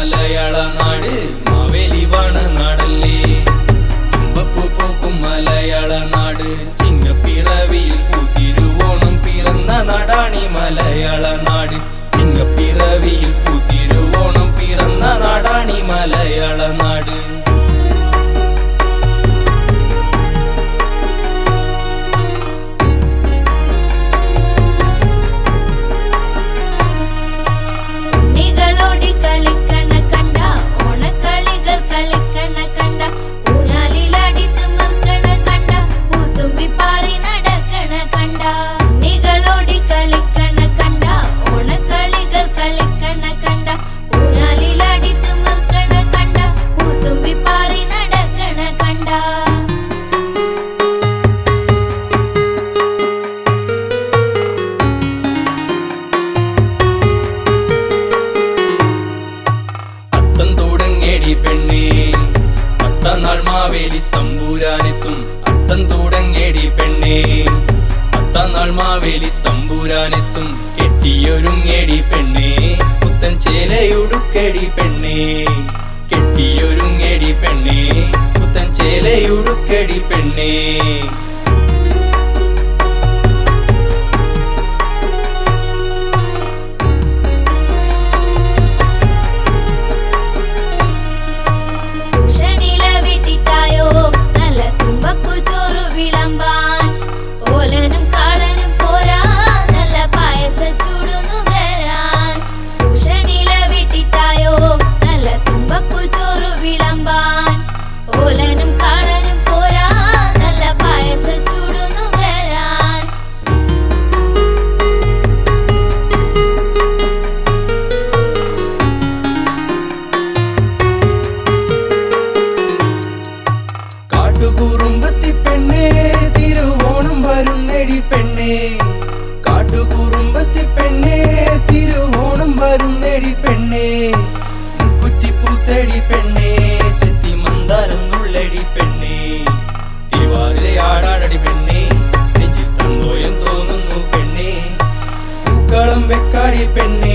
മലയാള നാട് മാവേലി വാണ നാടല്ലേ തുമ്പപ്പൂ പൂക്കും മലയാള നാട്. ചിങ്ങപ്പിറവിയിൽ പൂത്തിരുവോണം പിറന്ന നാടാണി മലയാള നാട്. ചിങ്ങപ്പിറവിയിൽ പൂത്തിരുവോണം പിറന്ന നാടാണി മലയാള നാട്. മാവേലി തമ്പൂരാനെത്തും. അത്തം തുടങ്ങേടി പെണ്ണേ. അത്തനാൾ മാവേലി തമ്പൂരാനെത്തും. കെട്ടിയൊരുങ്ങേടി പെണ്ണേ. പുത്തൻ ചേലയുടുക്കടി പെണ്ണേ. കെട്ടിയൊരുങ്ങേടി പെണ്ണേ. പുത്തൻ ചേലയുടുക്കടി പെണ്ണേ. been me.